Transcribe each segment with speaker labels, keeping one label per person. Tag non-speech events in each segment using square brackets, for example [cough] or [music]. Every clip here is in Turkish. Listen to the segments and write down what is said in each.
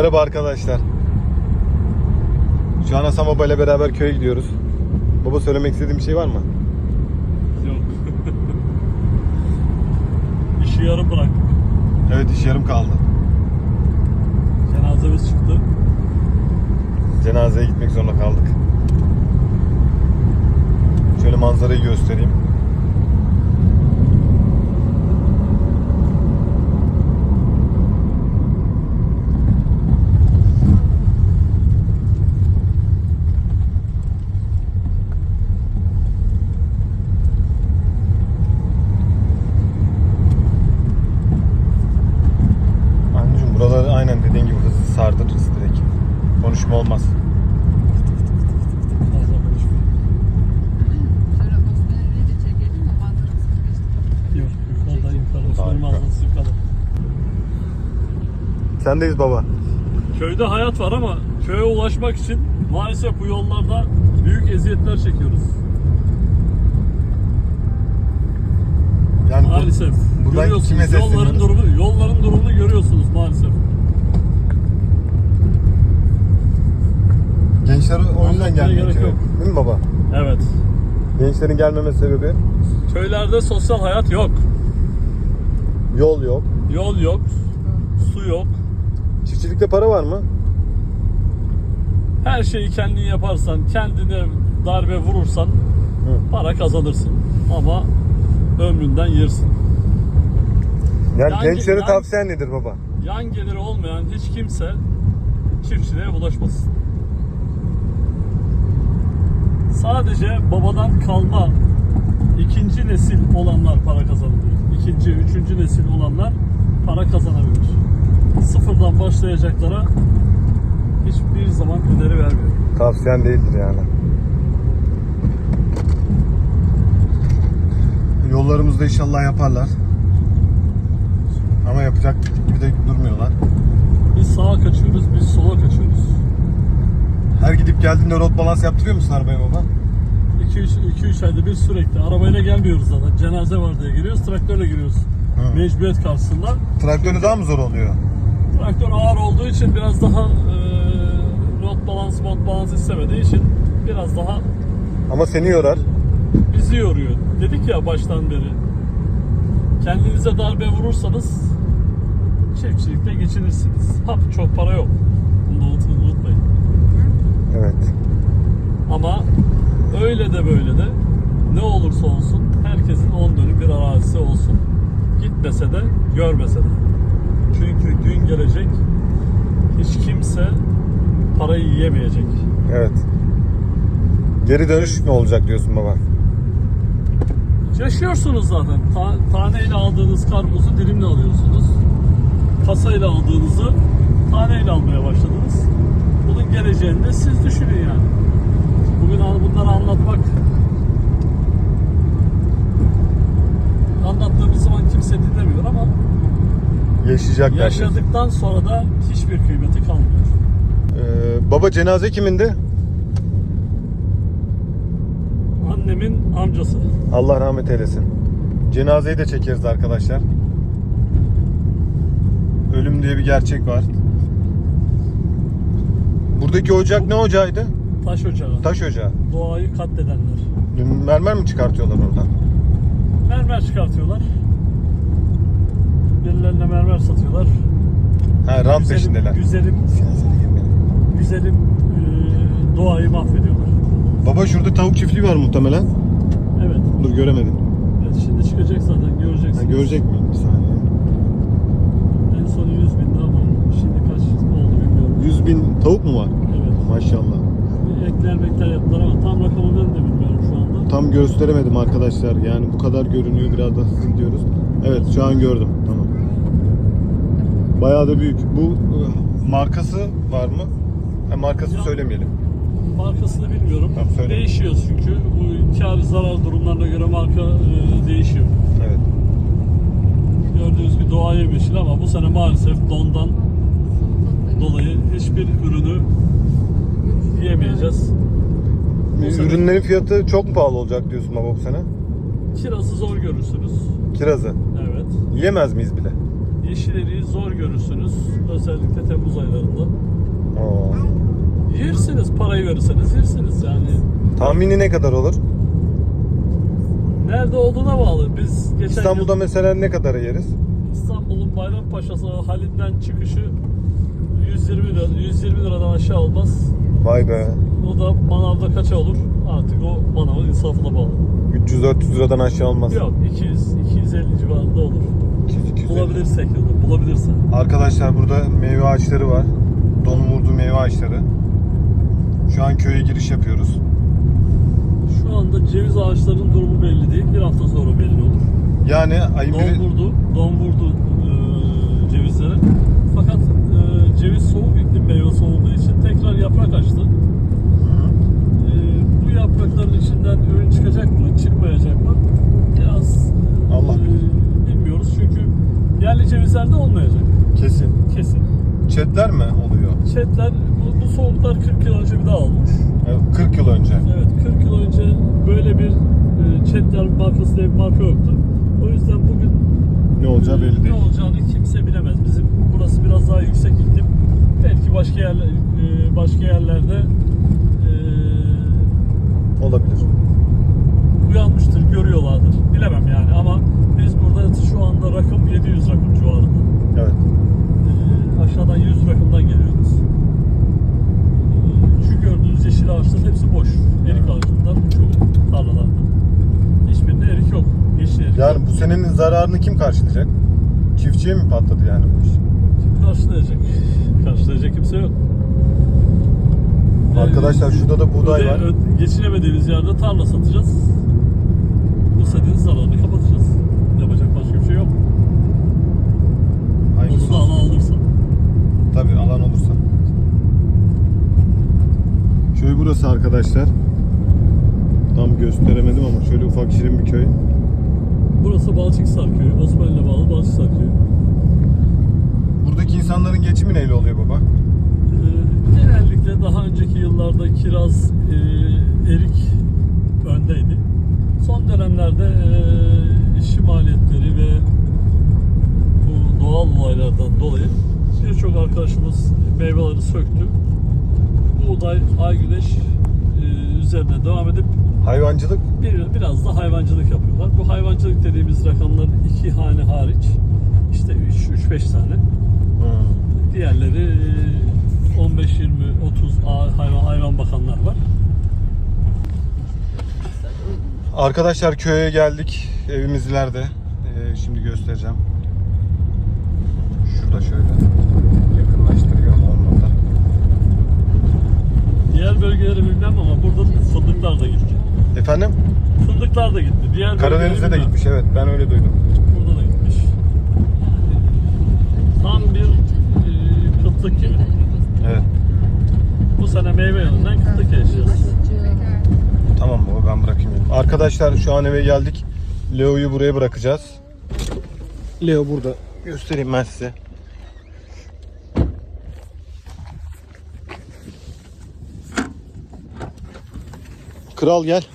Speaker 1: Merhaba arkadaşlar. Şu an Hasan Baba ile beraber köye gidiyoruz. Baba söylemek istediğin bir şey var mı?
Speaker 2: Yok. [laughs] İşi yarım bıraktık.
Speaker 1: Evet iş yarım kaldı.
Speaker 2: Cenazemiz çıktı.
Speaker 1: Cenazeye gitmek zorunda kaldık. Şöyle manzarayı göstereyim. Sardırırız direkt. Konuşma olmaz.
Speaker 2: Yok yukarıda yukarı Osman
Speaker 1: Harika.
Speaker 2: mağazası yukarıda.
Speaker 1: Sendeyiz baba.
Speaker 2: Köyde hayat var ama köye ulaşmak için maalesef bu yollarda büyük eziyetler çekiyoruz.
Speaker 1: Yani bu-
Speaker 2: Maalesef.
Speaker 1: buradan kime
Speaker 2: görüyorsunuz yolların durumu, yolların durumunu görüyorsunuz maalesef.
Speaker 1: Gençler o yüzden gelmiyor
Speaker 2: gerek
Speaker 1: köye.
Speaker 2: yok.
Speaker 1: Değil mi baba?
Speaker 2: Evet.
Speaker 1: Gençlerin gelmeme sebebi
Speaker 2: Köylerde sosyal hayat yok.
Speaker 1: yol yok.
Speaker 2: Yol yok. Su yok.
Speaker 1: Çiftçilikte para var mı?
Speaker 2: Her şeyi kendin yaparsan, kendine darbe vurursan
Speaker 1: Hı.
Speaker 2: para kazanırsın. Ama ömründen yersin.
Speaker 1: Yani
Speaker 2: Yani-
Speaker 1: gençlere
Speaker 2: yani-
Speaker 1: tavsiyen nedir baba?
Speaker 2: Yan geliri olmayan hiç kimse çiftçiliğe bulaşmasın. Sadece babadan kalma ikinci nesil olanlar para kazanabilir. İkinci, üçüncü nesil olanlar para kazanabilir. Sıfırdan başlayacaklara hiçbir zaman öneri vermiyorum.
Speaker 1: Tavsiyen değildir yani. Yollarımızda inşallah yaparlar. Ama yapacak gibi de durmuyorlar.
Speaker 2: Biz sağa kaçıyoruz, biz sola kaçıyoruz.
Speaker 1: Her gidip geldiğinde rot balans yaptırıyor musun arabaya baba?
Speaker 2: 2-3 ayda bir sürekli arabayla gelmiyoruz zaten. Cenaze var diye geliyoruz, traktörle giriyoruz.
Speaker 1: Hı.
Speaker 2: Mecburiyet karşısında.
Speaker 1: Traktörü daha mı zor oluyor?
Speaker 2: Traktör ağır olduğu için biraz daha e, rot balans, mod balans istemediği için biraz daha
Speaker 1: Ama seni yorar.
Speaker 2: bizi yoruyor. Dedik ya baştan beri. Kendinize darbe vurursanız çiftçilikte geçinirsiniz. Hap çok para yok. Bunu unutmayın.
Speaker 1: Evet.
Speaker 2: Ama öyle de böyle de ne olursa olsun herkesin 10 dönüm bir arazisi olsun. Gitmese de görmese de. Çünkü gün gelecek hiç kimse parayı yiyemeyecek.
Speaker 1: Evet. Geri dönüş ne olacak diyorsun baba?
Speaker 2: Yaşıyorsunuz zaten. Ta- taneyle aldığınız karpuzu dilimle alıyorsunuz. Kasayla aldığınızı taneyle almaya başladınız. Geleceğini de siz düşünün yani. Bugün bunları anlatmak anlattığımız zaman kimse dinlemiyor ama
Speaker 1: Yaşayacaklar.
Speaker 2: yaşadıktan sonra da hiçbir kıymeti kalmıyor.
Speaker 1: Ee, baba cenaze kimindi?
Speaker 2: Annemin amcası.
Speaker 1: Allah rahmet eylesin. Cenazeyi de çekeriz arkadaşlar. Ölüm diye bir gerçek var. Buradaki ocak ne ocağıydı?
Speaker 2: Taş ocağı.
Speaker 1: Taş ocağı.
Speaker 2: Doğayı katledenler.
Speaker 1: Mermer mi çıkartıyorlar oradan?
Speaker 2: Mermer çıkartıyorlar. Birilerine mermer satıyorlar.
Speaker 1: Ha rant
Speaker 2: Güzelim,
Speaker 1: peşindeler.
Speaker 2: güzelim, güzelim e, doğayı mahvediyorlar.
Speaker 1: Baba şurada tavuk çiftliği var muhtemelen.
Speaker 2: Evet.
Speaker 1: Dur göremedim.
Speaker 2: evet şimdi çıkacak zaten
Speaker 1: Ha,
Speaker 2: göreceksiniz.
Speaker 1: görecek miyim? Bir saniye.
Speaker 2: En son 100 bindi ama şimdi kaç oldu bilmiyorum.
Speaker 1: 100 bin tavuk mu var? Maşallah.
Speaker 2: Ekler bekler yaptılar ama tam rakamı ben de bilmiyorum şu anda.
Speaker 1: Tam gösteremedim arkadaşlar. Yani bu kadar görünüyor. Biraz da hızlı gidiyoruz. Evet şu an gördüm. Tamam. Bayağı da büyük. Bu e, markası var mı? Ha, markası
Speaker 2: Ya-
Speaker 1: söylemeyelim.
Speaker 2: Markasını bilmiyorum.
Speaker 1: Tamam, söyle.
Speaker 2: Değişiyor çünkü. Bu kar zarar durumlarına göre marka e, değişiyor.
Speaker 1: Evet.
Speaker 2: Gördüğünüz bir doğa yemişil ama bu sene maalesef dondan dolayı hiçbir ürünü yiyemeyeceğiz. Bu sene-
Speaker 1: Ürünlerin fiyatı çok mu pahalı olacak diyorsun baba bu sene?
Speaker 2: Kirazı zor görürsünüz.
Speaker 1: Kirazı.
Speaker 2: Evet.
Speaker 1: Yiyemez miyiz bile?
Speaker 2: yeşileriği zor görürsünüz. Özellikle Temmuz aylarında.
Speaker 1: Oo.
Speaker 2: Yersiniz parayı verirseniz yersiniz yani.
Speaker 1: Tahmini ne kadar olur?
Speaker 2: Nerede olduğuna bağlı. Biz geçen
Speaker 1: İstanbul'da
Speaker 2: yıl
Speaker 1: mesela ne kadar yeriz?
Speaker 2: İstanbul'un Bayrampaşa'sı halinden çıkışı 120 lira 120 liradan aşağı olmaz.
Speaker 1: Vay be.
Speaker 2: O da manavda kaça olur? Artık o manavın insafına bağlı.
Speaker 1: 300-400 liradan aşağı olmaz.
Speaker 2: Yok 200 250 civarında olur.
Speaker 1: 200-250.
Speaker 2: Bulabilirsek olur. Bulabilirsen.
Speaker 1: Arkadaşlar burada meyve ağaçları var. Donumurdu meyve ağaçları. Şu an köye giriş yapıyoruz.
Speaker 2: Şu anda ceviz ağaçlarının durumu belli değil. Bir hafta sonra belli olur.
Speaker 1: Yani ayın biri...
Speaker 2: Don vurdu, don vurdu e, cevizlere. Fakat ceviz soğuk iklim meyvesi olduğu için tekrar yaprak açtı. E, bu yaprakların içinden ürün çıkacak mı, çıkmayacak mı? Biraz e,
Speaker 1: Allah bilir.
Speaker 2: bilmiyoruz çünkü yerli cevizlerde olmayacak
Speaker 1: Kesin.
Speaker 2: kesin.
Speaker 1: Çetler mi oluyor?
Speaker 2: Çetler bu, bu soğuklar 40 yıl önce bir daha olmuş.
Speaker 1: Evet, 40 yıl önce.
Speaker 2: Evet 40 yıl önce böyle bir e, Çetler markası diye bir marka yoktu. O yüzden bugün
Speaker 1: Ne olacağı belli
Speaker 2: ne
Speaker 1: değil.
Speaker 2: olacağını kimse bilemez. Bizim burası biraz daha yüksek iklim. Belki başka yerler başka yerlerde e,
Speaker 1: Olabilir.
Speaker 2: uyanmıştır, görüyorlardır. Bilemem yani ama biz burada şu anda rakım 700 rakım civarında.
Speaker 1: Evet.
Speaker 2: E, aşağıdan 100 rakımdan geliyoruz. E, Şu gördüğünüz yeşil ağaçların hepsi boş. Erik ağacından çoğu tarlalarda. Hiçbirinde erik yok. Yeşil erik.
Speaker 1: Yani bu senenin zararını kim karşılayacak? Çiftçiye mi patladı yani bu iş?
Speaker 2: Karşılayacak? Karşılayacak kimse yok.
Speaker 1: Arkadaşlar şurada da buğday
Speaker 2: Öde-
Speaker 1: var.
Speaker 2: ö- Geçinemediğimiz yerde tarla satacağız. Bu senenin zararını kapatacağız. Yapacak başka bir şey yok.
Speaker 1: Hayırlısı
Speaker 2: da
Speaker 1: olsun.
Speaker 2: alan olursa.
Speaker 1: Tabii alan olursa. Köy burası arkadaşlar. Tam gösteremedim ama şöyle ufak şirin bir köy.
Speaker 2: Burası Balçıksar Köyü. Osmanlı'ya bağlı Balçıksar Köyü.
Speaker 1: İnsanların geçimi neyle oluyor baba?
Speaker 2: Ee, genellikle daha önceki yıllarda kiraz, e, erik öndeydi. Son dönemlerde e, işçi maliyetleri ve bu doğal olaylardan dolayı birçok arkadaşımız meyveleri söktü. Buğday, ay güneş e, üzerine devam edip
Speaker 1: Hayvancılık.
Speaker 2: bir, biraz da hayvancılık yapıyorlar. Bu hayvancılık dediğimiz rakamlar iki hane hariç işte 3-5 tane. Diğerleri e, 15, 20, 30 a- hayvan hayvan bakanlar var.
Speaker 1: Arkadaşlar köye geldik. Evimiz ileride. Ee, şimdi göstereceğim. Şurada şöyle yakınlaştırıyor olmadı.
Speaker 2: Diğer bölgeleri bilmem ama burada fındıklar da gitti.
Speaker 1: Efendim?
Speaker 2: Fındıklar da gitti. Diğer
Speaker 1: Karadeniz'de de gitmiş evet. Ben öyle duydum.
Speaker 2: Tam bir e, kıtlık gibi.
Speaker 1: Evet.
Speaker 2: Bu sene meyve yönünden kıtlık yaşayacağız.
Speaker 1: Tamam baba ben bırakayım. Arkadaşlar şu an eve geldik. Leo'yu buraya bırakacağız. Leo burada. Göstereyim ben size. Kral gel.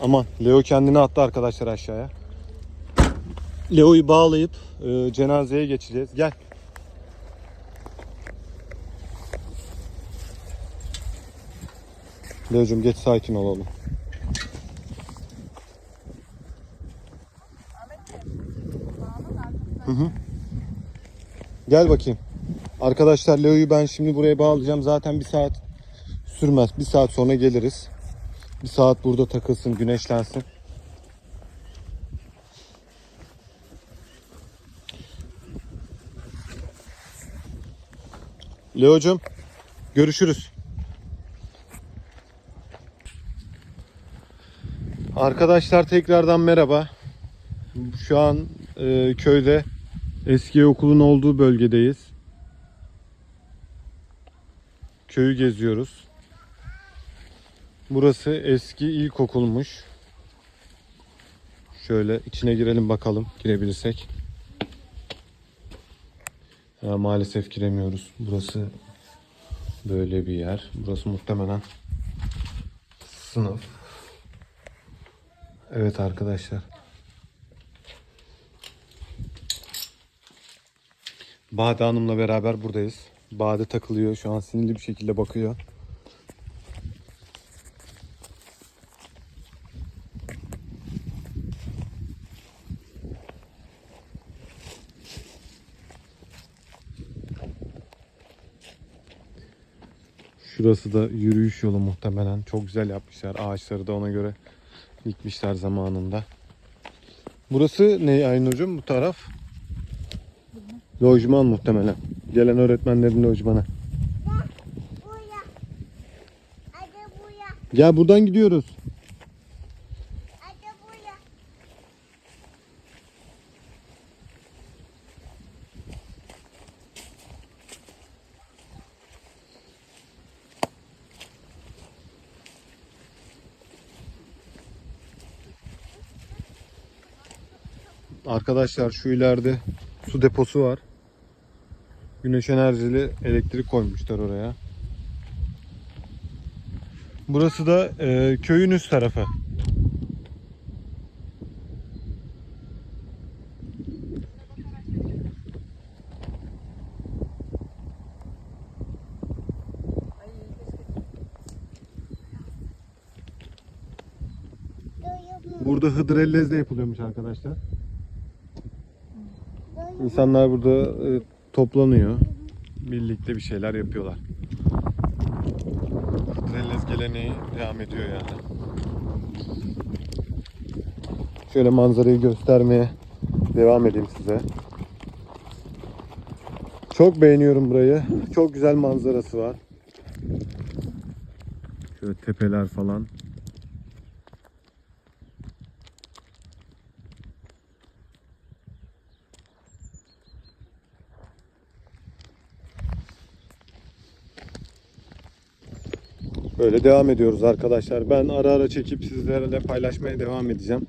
Speaker 1: Aman Leo kendini attı arkadaşlar aşağıya. Leo'yu bağlayıp e, cenazeye geçeceğiz. Gel. Leo'cum geç sakin ol oğlum. Hı hı. Gel bakayım. Arkadaşlar Leo'yu ben şimdi buraya bağlayacağım. Zaten bir saat sürmez. Bir saat sonra geliriz. Bir saat burada takılsın, güneşlensin. Leo'cum görüşürüz. Arkadaşlar tekrardan merhaba. Şu an e, köyde eski okulun olduğu bölgedeyiz. Köyü geziyoruz. Burası eski ilkokulmuş. Şöyle içine girelim bakalım girebilirsek. Ya, maalesef giremiyoruz. Burası böyle bir yer. Burası muhtemelen sınıf. Evet arkadaşlar. Bade Hanım'la beraber buradayız. Bade takılıyor. Şu an sinirli bir şekilde bakıyor. Şurası da yürüyüş yolu muhtemelen. Çok güzel yapmışlar. Ağaçları da ona göre dikmişler zamanında. Burası ne Aynur'cum bu taraf? Lojman muhtemelen. Gelen öğretmenlerin lojmanı. Gel buradan gidiyoruz.
Speaker 3: Hadi buraya.
Speaker 1: Arkadaşlar şu ileride su deposu var. Güneş enerjili elektrik koymuşlar oraya. Burası da e, köyün üst tarafı. Burada hıdrellez de yapılıyormuş arkadaşlar. İnsanlar burada e, toplanıyor. Birlikte bir şeyler yapıyorlar. Hıdrellez geleneği devam ediyor yani. Şöyle manzarayı göstermeye devam edeyim size. Çok beğeniyorum burayı. Çok güzel manzarası var. Şöyle tepeler falan. Böyle devam ediyoruz arkadaşlar. Ben ara ara çekip sizlerle paylaşmaya devam edeceğim.